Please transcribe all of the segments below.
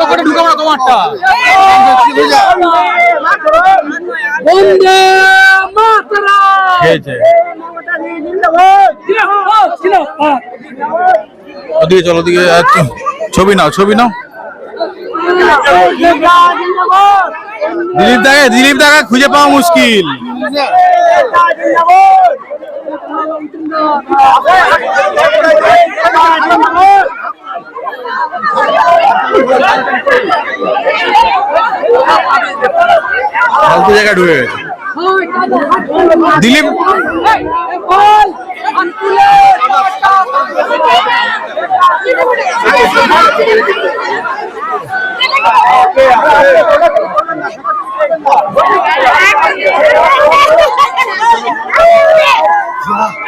পকেটে ঢুকাবো না তোমারটা। বন্দে মাতরা ওদিকে চলো ওদিকে ছবি নাও ছবি নাও। দিলীপ দাকে দিলীপ দাকে খুঁজে পাওয়া মুশকিল। ফালতু জায়গায় ঢুকে গেছে দিলীপ আস্তে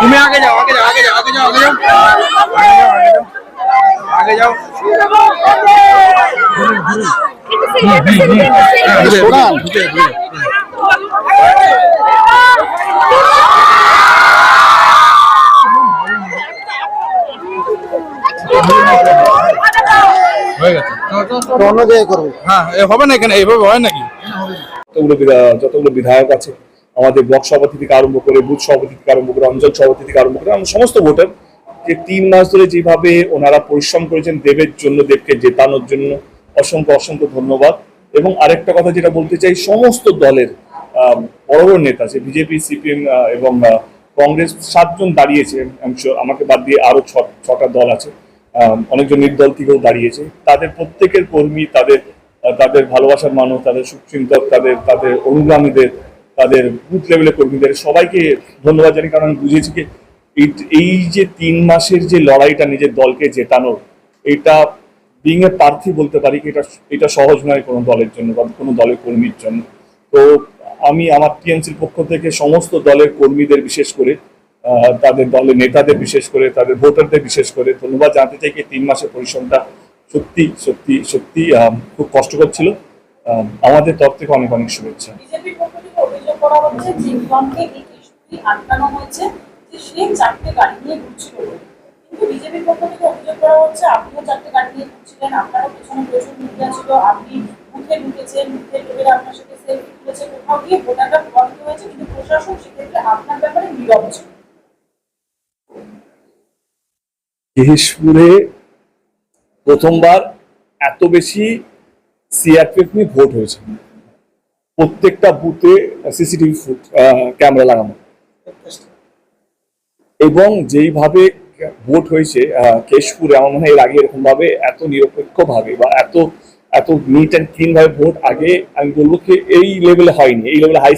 তুমি আগে যাও আগে যাও আগে যাও আগে যাও আগে যাও। আগে যাও। ঢুকে, ঢুকে। হয়ে হ্যাঁ হবে না এখানে এইভাবে হয় নাকি? যতগুলো বিধায়ক আছে আমাদের ব্লক সভাপতি থেকে আরম্ভ করে বুথ সভাপতি থেকে আরম্ভ করে অঞ্চল সভাপতি থেকে আরম্ভ করে আমরা সমস্ত ভোটার যে তিন মাস ধরে যেভাবে ওনারা পরিশ্রম করেছেন দেবের জন্য, দেবকে জেতানোর জন্য, অসংখ্য অসংখ্য ধন্যবাদ। এবং আরেকটা কথা যেটা বলতে চাই, সমস্ত দলের বড় বড় নেতা আছে বিজেপি, সিপিএম এবং কংগ্রেস সাতজন দাঁড়িয়েছে আমাকে বাদ দিয়ে আরও ছ- ছটা দল আছে। অনেকজন নির্দল থেকেও দাঁড়িয়েছে। তাদের প্রত্যেকের কর্মী, তাদের তাদের ভালোবাসার মানুষ, তাদের সুচিন্তক তাদের তাদের অনুগামীদের তাদের বুথ লেভেলের কর্মীদের। সবাইকে ধন্যবাদ জানি কারণ আমি বুঝেছি যে এই- যে তিন মাসের যে লড়াইটা নিজের দলকে জেতানোর, এটা বিং এ প্রার্থী বলতে পারি এটা এটা সহজ নয় কোনো দলের জন্য বা কোনো দলের কর্মীর জন্য। তো আমি আমার টিএনসির পক্ষ থেকে সমস্ত দলের কর্মীদের বিশেষ করে তাদের দলের নেতাদের বিশেষ করে, তাদের ভোটারদের বিশেষ করে ধন্যবাদ জানতে চাই কি, তিন মাসের পরিশ্রমটা সত্যি সত্যি সত্যি খুব কষ্টকর ছিল। আমাদের তরফ থেকে অনেক অনেক শুভেচ্ছা বিজেপির পক্ষ থেকে অভিযোগ করা হচ্ছে, যে ইকনকে এই কেশপুরি আটকানো হয়েছে, যে সে চারটে গাড়ি নিয়ে ঘুরছিল। কিন্তু বিজেপির পক্ষ থেকে অভিযোগ করা হচ্ছে, আপনিও চারটে গাড়ি নিয়ে ঘুরছিলেন, আপনারও পেছনে প্রচুর মিডিয়া ছিল, আপনি বুথে ঢুকেছেন বুথে লোকেরা আপনার সাথে সেলফি তুলেছে, কোথাও গিয়ে ভোটাররা প্রভাবিত হয়েছে কিন্তু প্রশাসন সেক্ষেত্রে আপনার ব্যাপারে নীরব ছিল। প্রথমবার এত বেশি সিআরপিএফ নিয়ে ভোট হয়েছে। প্রত্যেকটা বুথে সিসিটিভি ফুট ক্যামেরা লাগানো। এবং যেইভাবে ভোট হয়েছে কেশপুরে, আমার মনে হয় এর আগে এরকম ভাবে এত নিরপেক্ষ ভাবে বা এত এত নিট অ্যান্ড ক্লিন ভাবে ভোট আগে, আমি বলব কি, এই লেভেলে হয়নি। এই লেভেলে হাই